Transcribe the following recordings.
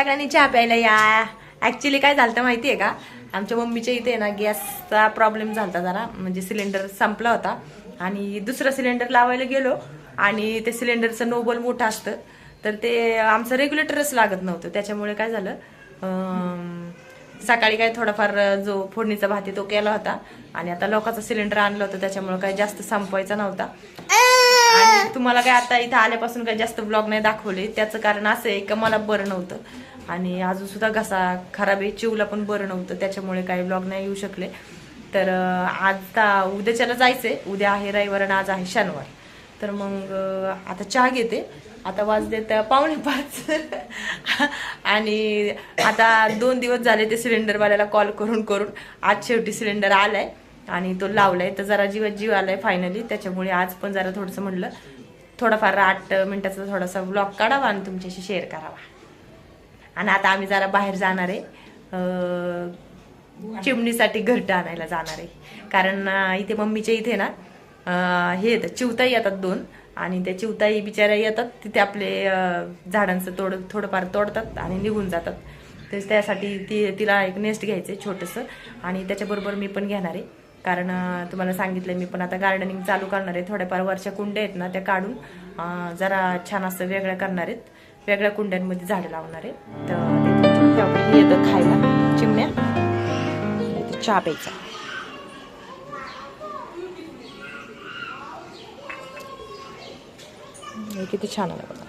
सगळ्यांनी चहा प्यायला या. ॲक्च्युली काय झालं होतं माहिती आहे का? आमच्या मम्मीच्या इथे ना गॅसचा प्रॉब्लेम झाला होता जरा. म्हणजे सिलेंडर संपला होता. आणि दुसरं सिलेंडर लावायला गेलो. आणि ते सिलेंडरचं नोबल मोठं असतं. तर ते आमचं रेग्युलेटरच लागत नव्हतं. त्याच्यामुळे काय झालं? सकाळी काय थोडाफार जो फोडणीचा भात आहे तो केला होता. आणि आता लोकांचा सिलेंडर आणलं होतं. त्याच्यामुळे काय जास्त संपवायचा नव्हता. आणि तुम्हाला काय आता इथं आल्यापासून काही जास्त ब्लॉग नाही दाखवले. त्याचं कारण असं आहे का मला बरं नव्हतं. आणि अजून सुद्धा घसा खराब आहे. चिवला पण बरं नव्हतं त्याच्यामुळे काही ब्लॉग नाही येऊ शकले. तर आता उद्याच्याला जायचंय. उद्या आहे रविवार आणि आज आहे शनिवार. तर मग आता चहा घेते. आता वाजलेत पावणे पाच. आणि आता दोन दिवस झाले ते सिलेंडरवाल्याला कॉल करून करून. आज शेवटी सिलेंडर आलाय आणि तो लावलाय. तर जरा जीवात जीव आलाय फायनली त्याच्यामुळे आज पण जरा थोडंसं म्हणलं थोडाफार आठ मिनिटाचा थोडासा ब्लॉग काढावा आणि तुमच्याशी शेअर करावा. आणि आता आम्ही जरा बाहेर जाणार आहे. चिमणीसाठी घरटं आणायला जाणार आहे. कारण इथे मम्मीच्या इथे ना हे येतात चिवताई येतात दोन. आणि त्या चिवताई बिचाऱ्या येतात तिथे आपले झाडांचं तोड थोडंफार तोडतात आणि निघून जातात. तर त्यासाठी ती तिला एक नेस्ट घ्यायचं आहे छोटंसं. आणि त्याच्याबरोबर मी पण घेणार आहे. कारण तुम्हाला सांगितलं मी पण आता गार्डनिंग चालू करणार आहे. थोड्याफार वरच्या कुंड्या आहेत ना त्या काढून जरा छान असं वेगळ्या करणार आहेत. वेगळ्या कुंड्यांमध्ये झाडं लावणार आहे तर येतं खायला. चिमण्या. चहा प्यायचा. हे किती छान आलं बघा.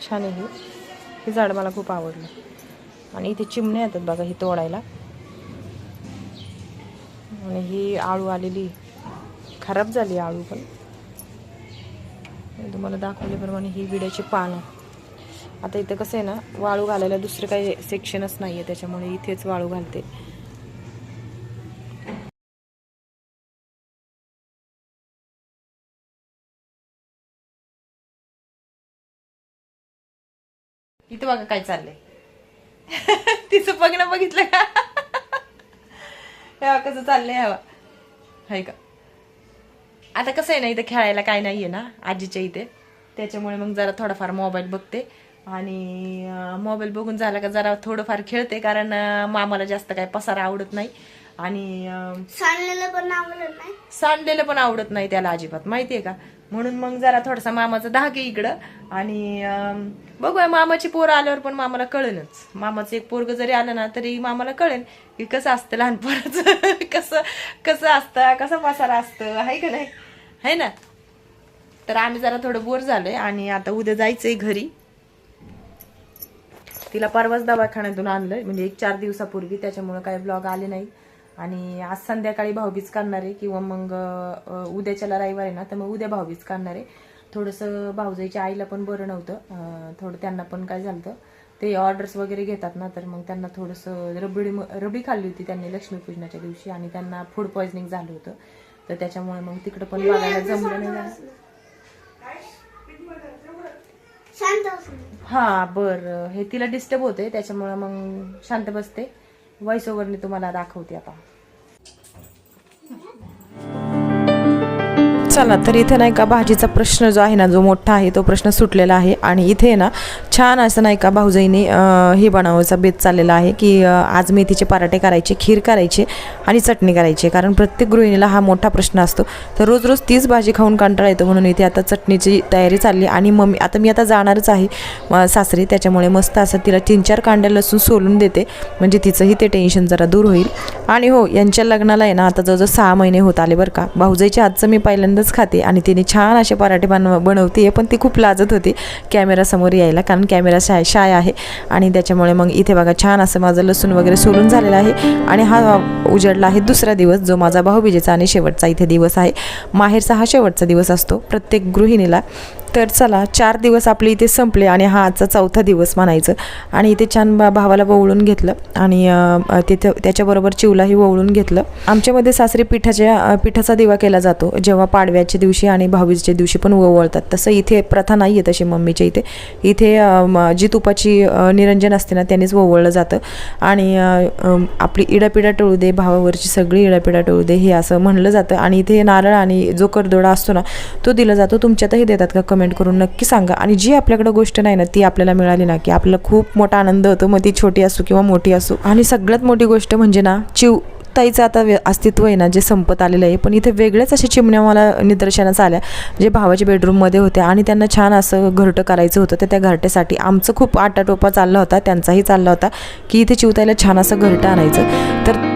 छान आहे हे. हे झाड मला खूप आवडलं. आणि इथे चिमण्या येतात बघा ही तोडायला. आणि ही आळू आलेली. खराब झाली आळू पण. तुम्हाला दाखवल्याप्रमाणे ही विड्याची पानं. आता इथं कसं आहे ना वाळू घालायला दुसरं काही सेक्शनच नाही आहे त्याच्यामुळे इथेच वाळू घालते. इथं बघा काय चाललंय. तिचं बघणं बघितलं का? हे कसं चाललंय हवा हाय का? आता कसं आहे ना इथं खेळायला काय नाहीये ना आजीच्या इथे. त्याच्यामुळे मग जरा थोडाफार मोबाईल बघते. आणि मोबाईल बघून झाला का जरा थोडंफार खेळते कारण मामाला जास्त काय पसारा आवडत नाही. आणि सांडलेलं पण आवडत नाही. सांडलेलं पण आवडत नाही त्याला अजिबात माहितीये का? म्हणून मग जरा थोडासा मामाचा धाक आहे इकडं. आणि बघूया मामाची पोरं आल्यावर पण मामाला कळेलच. मामाचं एक पोरग जरी आलं ना तरी मामाला कळेल की कसं असतं लहान पोराचं. कसं कसं असतं कसं पसारा असतं आहे का नाही? है ना? तर आम्ही जरा थोडं बोर झालोय आणि आता उद्या जायचंय घरी. तिला परवाच दवाखान्यातून आणलंय. म्हणजे एक चार दिवसापूर्वी त्याच्यामुळं काही ब्लॉग आले नाही. आणि आज संध्याकाळी भाऊबीज करणार आहे. किंवा मग उद्याच्याला रविवार आहे ना तर मग उद्या भाऊबीज करणार आहे. थोडंसं भाऊजाईच्या आईला पण बरं नव्हतं. थोडं त्यांना पण काय झालं ते ऑर्डर्स वगैरे घेतात ना तर मग त्यांना थोडंसं रबडी रबडी खाल्ली होती त्यांनी लक्ष्मीपूजनाच्या दिवशी. आणि त्यांना फूड पॉइझनिंग झालं होतं. तर त्याच्यामुळे मग तिकडं पण बघायला जमलं नाही. हा बर. हे तिला डिस्टर्ब होते त्याच्यामुळे मग शांत बसते. व्हॉइस ओव्हरने तुम्हाला दाखवते आता. चला तर इथे नाही का भाजीचा प्रश्न जो आहे ना जो मोठा आहे तो प्रश्न सुटलेला आहे. आणि इथे ना छान असं नाही का भाऊजाईने हे बनवायचा बेत चाललेला आहे की आज मेथीचे पराठे करायचे खीर करायचे आणि चटणी करायची. कारण प्रत्येक गृहिणीला हा मोठा प्रश्न असतो. तर रोज रोज तीच भाजी खाऊन कंटाळा येतो म्हणून इथे आता चटणीची तयारी चालली आणि मम्मी आता मी आता जाणारच आहे सासरी. त्याच्यामुळे मस्त असं तिला तीन चार कांड्या लसूण सोलून देते. म्हणजे तिचंही ते टेन्शन जरा दूर होईल. आणि हो यांच्या लग्नाला आहे ना आता जवळजवळ सहा महिने होत आले बरं का. भाऊजाईच्या आजचं मी पहिल्यांदाच खाते आणि तिने छान असे पराठे बनव बनवते. आहे पण ती खूप लाजत होती कॅमेरासमोर यायला कारण कॅमेरा शाय शाय आहे. आणि त्याच्यामुळे मग इथे बघा छान असं माझं लसूण वगैरे सोलून झालेलं आहे. आणि हा उजडला आहे दुसरा दिवस जो माझा भाऊबीजेचा आणि शेवटचा इथे दिवस आहे. माहेरचा हा शेवटचा दिवस असतो प्रत्येक गृहिणीला. तर चला चार दिवस आपले इथे संपले आणि हा आजचा चौथा दिवस म्हणायचं. आणि इथे छान बा भावाला वळून घेतलं आणि तिथं त्याच्याबरोबर चिवलाही वळून घेतलं. आमच्यामध्ये सासरी पिठाच्या पिठाचा दिवा केला जातो. जेव्हा पाडव्याच्या दिवशी आणि भावीच्या दिवशी पण ओवळतात तसं इथे प्रथा नाही आहे तशी मम्मीच्या इथे. इथे जी तुपाची निरंजन असते ना त्यांनीच ववळलं जातं. आणि आपली इडापिडा टळू दे भावावरची सगळी इडापिडा टळू दे हे असं म्हणलं जातं. आणि इथे नारळ आणि जो करदोडा असतो ना तो दिला जातो. तुमच्यातही देतात का? कमेंट कमेंट करून नक्की सांगा. आणि जी आपल्याकडं गोष्ट नाही ना ती आपल्याला मिळाली ना की आपल्याला खूप मोठा आनंद होतो मग ती छोटी असो किंवा मोठी असो. आणि सगळ्यात मोठी गोष्ट म्हणजे ना चिव ताईचं आता व्य- अस्तित्व आहे ना जे संपत आलेलं आहे. पण इथे वेगळ्याच अशा चिमण्या मला निदर्शनास आल्या जे भावाच्या बेडरूममध्ये होत्या आणि त्यांना छान असं घरटं करायचं होतं. तर त्या घरट्यासाठी आमचं खूप आटाटोपा चालला होता त्यांचाही चालला होता की इथे चिवताईला छान असं घरटं आणायचं. तर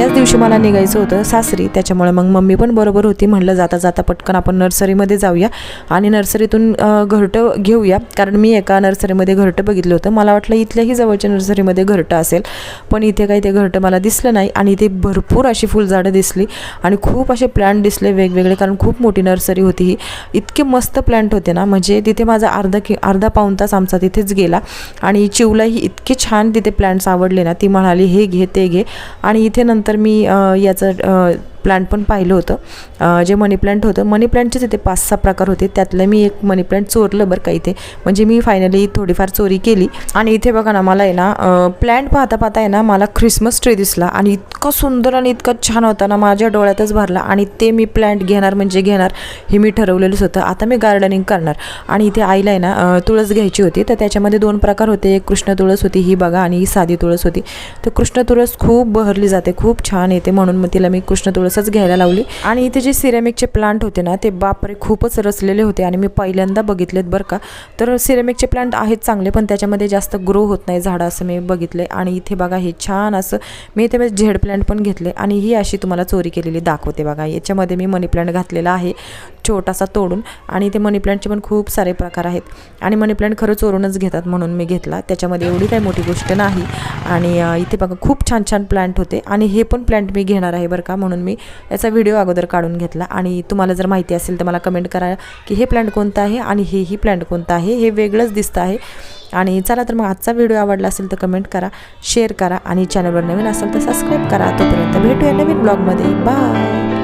त्याच दिवशी मला निघायचं होतं सासरी. त्याच्यामुळे मग मम्मी पण बरोबर होती. म्हणलं जाता जाता पटकन आपण नर्सरीमध्ये जाऊया आणि नर्सरीतून घरटं घेऊया. कारण मी एका नर्सरीमध्ये घरटं बघितलं होतं. मला वाटलं इथल्याही जवळच्या नर्सरीमध्ये घरटं असेल. पण इथे काही ते घरटं मला दिसलं नाही आणि इथे भरपूर अशी फुलझाडं दिसली आणि खूप असे प्लॅन्ट दिसले वेगवेगळे कारण खूप मोठी नर्सरी होती ही. इतके मस्त प्लॅन्ट होते ना. म्हणजे तिथे माझा अर्धा कि अर्धा पाऊण तास आमचा तिथेच गेला आणि चिवलाही इतके छान तिथे प्लॅन्ट्स आवडले ना. ती म्हणाली हे घे ते घे. आणि इथे नंतर तर मी याचं प्लांट पण पाहिलं होतं. जे मनी प्लांट होतं मनी प्लांटचे इथे पाच सहा प्रकार होते. त्यातलं मी एक मनी प्लांट चोरलं बरं का इथे. म्हणजे मी फायनली थोडीफार चोरी केली. आणि इथे बघा ना मला आहे ना प्लांट पाहता पाहता आहे ना मला ख्रिसमस ट्री दिसला. आणि इतका सुंदर आणि इतका छान होता ना माझ्या डोळ्यातच भरला. आणि ते मी प्लांट घेणार म्हणजे घेणार हे मी ठरवलेलंच होतं. आता मी गार्डनिंग करणार. आणि इथे आईला आहे ना तुळस घ्यायची होती. तर त्याच्यामध्ये दोन प्रकार होते. एक कृष्ण तुळस होती ही बघा. आणि ही साधी तुळस होती. तर कृष्ण तुळस खूप बहरली जाते. खूप छान येते म्हणून मग तिला मी कृष्ण तुळस तुळसच घ्यायला लावली. आणि इथे जे सिरेमिकचे प्लांट होते ना ते बापरे खूपच रचलेले होते आणि मी पहिल्यांदा बघितलेत बरं का. तर सिरेमिकचे प्लांट आहेत चांगले पण त्याच्यामध्ये जास्त ग्रो होत नाही झाडं असं मी बघितले. आणि इथे बघा हे छान असं मी इथे झेड प्लांट पण घेतले. आणि ही अशी तुम्हाला चोरी केलेली दाखवते बघा. याच्यामध्ये मी मनी प्लांट घातलेला आहे छोटासा तोडून. आणि ते मनी प्लांटचे पण खूप सारे प्रकार आहेत. आणि मनी प्लांट खरं चोरूनच घेतात म्हणून मी घेतला. त्याच्यामध्ये एवढी काही मोठी गोष्ट नाही. आणि इथे बघा खूप छान छान प्लांट होते. आणि हे पण प्लांट मी घेणार आहे बरं का म्हणून मी याचा व्हिडिओ अगोदर काढून घेतला. आणि तुम्हाला जर माहिती असेल तर मला कमेंट करा की हे प्लॅन्ट कोणतं आहे आणि हेही प्लॅन्ट कोणतं आहे? हे वेगळंच दिसतं आहे. आणि चला तर मग आजचा व्हिडिओ आवडला असेल तर कमेंट करा शेअर करा आणि चॅनलवर नवीन असेल तर सबस्क्राईब करा. तोपर्यंत भेटूया नवीन ब्लॉगमध्ये बाय